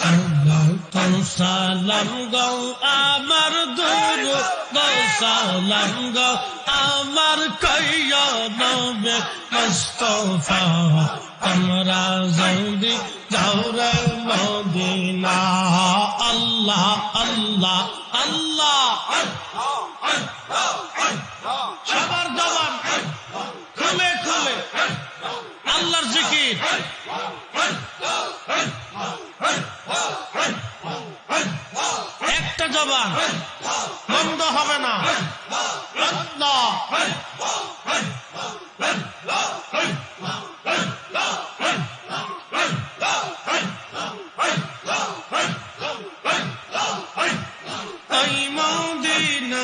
সালাম সালাম গো আমার দূর গো সালাম গো আমার কইয় নবে মুস্তফা আমরা জলদি যাও রে মদিনা আল্লাহ আল্লাহ আল্লাহ সবার জবান খুলে খুলে আল্লাহর জিকির। একটা জবান বন্ধ হবে না। আল্লাহ মদিনা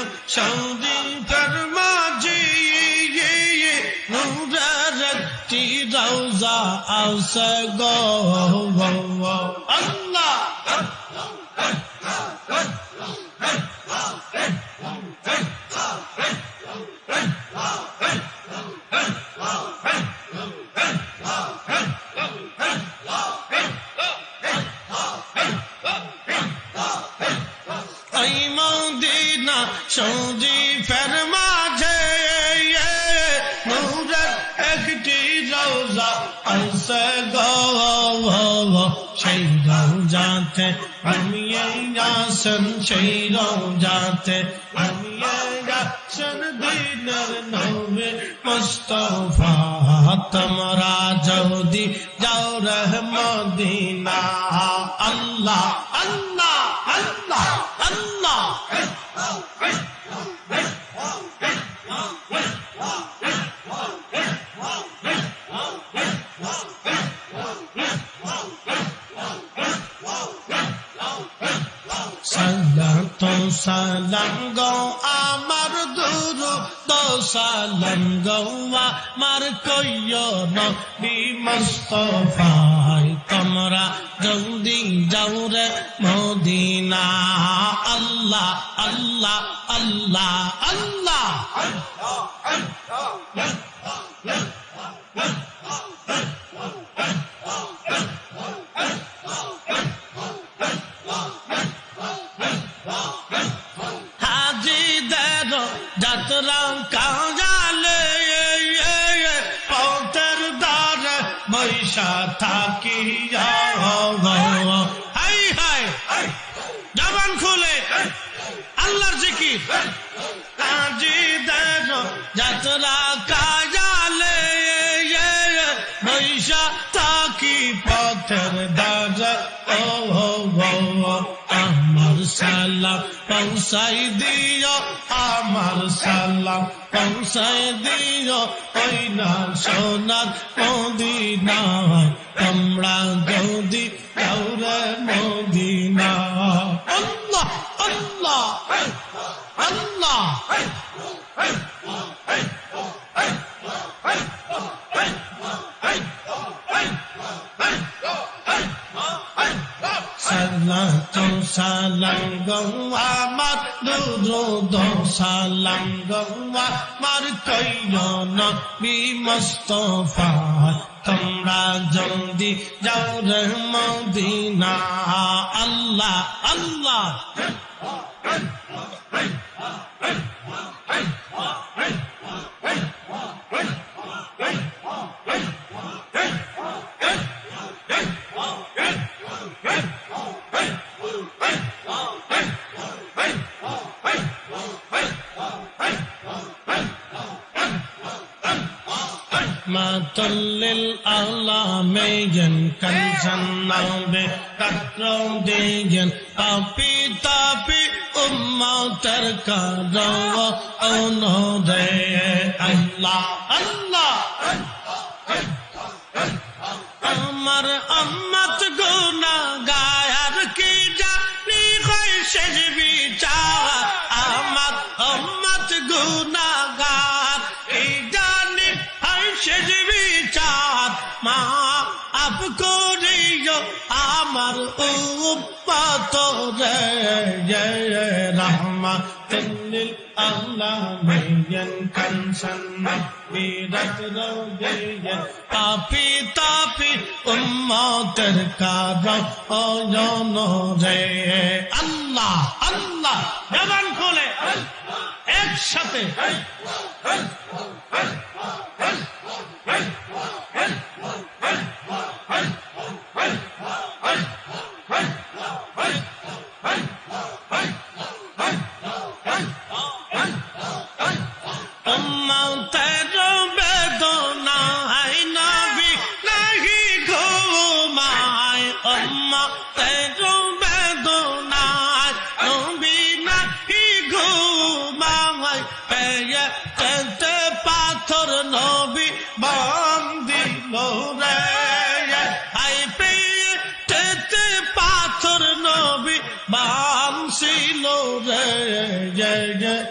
রওজা আছে গো আল্লাহ গো সেই রওজাতে আমি আসন সেই রওজাতে আমি আসন দিনের নবে মুস্তফা তোমরা যদি যাও রহমদিনা আল্লাহ আল্লাহ আল্লাহ আল্লাহ সালাম গো আমার দুরু তো সালাম গো আমার কইয় নবী মুস্তফাই তোমরা জলদি যাও রে মদিনা। আল্লাহ আল্লাহ আল্লাহ আল্লাহ। বৈশা থাকি হাই হাই। জবান খুলে। আল্লাহর জিকির। হাজিদের যাত্রা কাজালে বৈশা থাকি পথের ও ও, আমার সালাম। পৌঁছাই দিও আমার সালাম পৌঁছাই দিও ওই না সোনার মদিনা তোমরা যদি কাউরে মদিনা দুরুদ সালাম গো আমার কইয় নবী মুস্তফা তোমরা জলদি যাও রে মদিনা। আল্লাহ আল্লাহ। للعالمين كنزنا بكرم دين أبي تابي উম্মতের কারো অনুদে আল্লাহ আল্লাহ আমার আম্মত গুনা করিও আমার উপাত রহমা তেলিল আল্লাহ মেয়ন কনসন বিরত রোগে তাপি তাপি উম্মতের কারণ ও জন রে আল্লাহ আল্লাহ, জবান খোলে, একসাথে। নবী বামছিল রে জয় জয়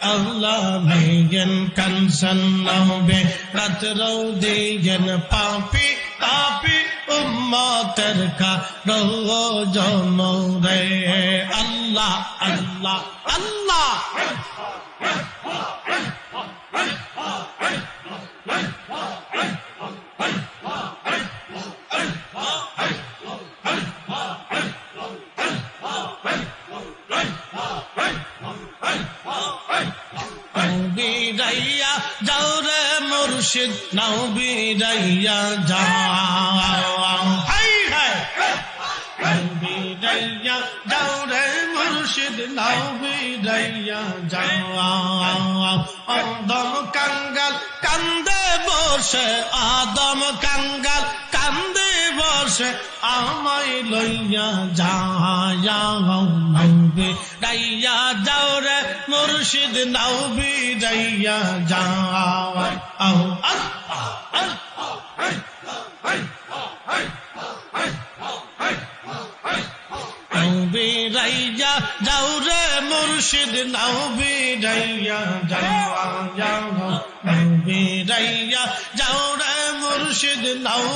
আল্লাহমেন কানসন নবে রাত রৌদিয়েন পাপি পাপি উম্মতের কা রোজন রে। আল্লাহ আল্লাহ আল্লাহ। মুর্শিদ নাও বিরাইয়া যাও হাই হাই। বিরাইয়া যাও রে মুর্শিদ নাও বিরাইয়া যাও আদম কাঙ্গাল কান্দে বসে, আদম কাঙ্গাল কান্দে বসে, আমায় লইয়া যাও রাইয়া যাও রে মুর্শিদ নাও বিরাইয়া যাও মুর্শিদ নাও বিরাইয়া যাও যাও নাও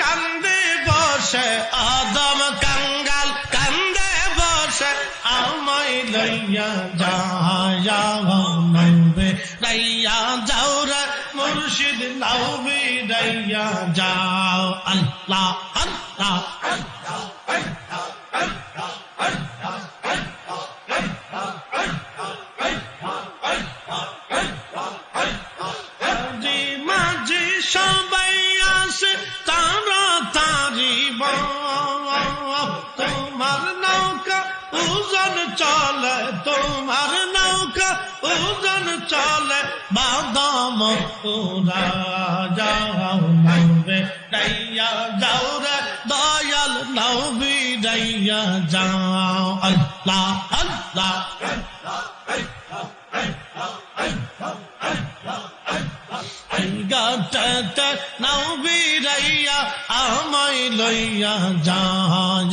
কান্দে বসে আদম কাঙ্গাল কান্দে বসে আমায় লইয়া যাও রাইয়া যাও রে মুর্শিদ রাইয়া যাও আল্লাহ বাদাম তোরা যাও নবে ডাইয়া যাও রে। দয়াল নবী ডাইয়া যাও, আল্লাহ আল্লাহ। গাটাতে নাও বিরাইয়া আমায় লইয়া যা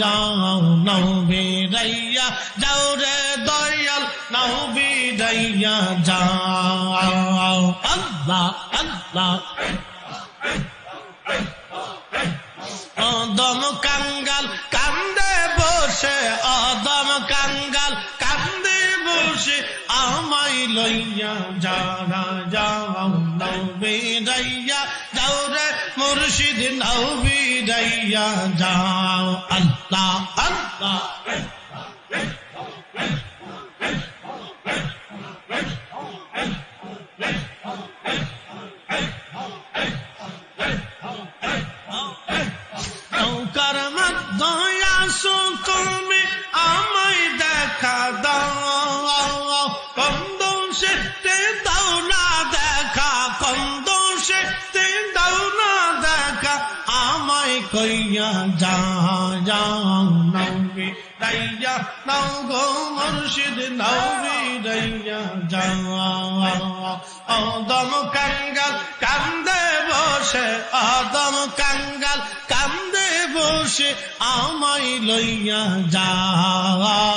যাও, নাও বিরাইয়া যাও রে দয়াল, নাও বিরাইয়া যাও, আল্লাহ আল্লাহ। আমায় লইয়া যারা যাও নবে রাইয়া যাও রে মুর্শিদ নবী রাইয়া যাও। আল্লাহ আল্লাহ নৌকার আসো তুমি নবী রাইয়া নাও গো মুর্শিদ নৌবি রাইয়া যাও কাঙ্গাল কান্দে বসে, আদম কাঙ্গাল কান্দে বসে, আমায় লইয়া যা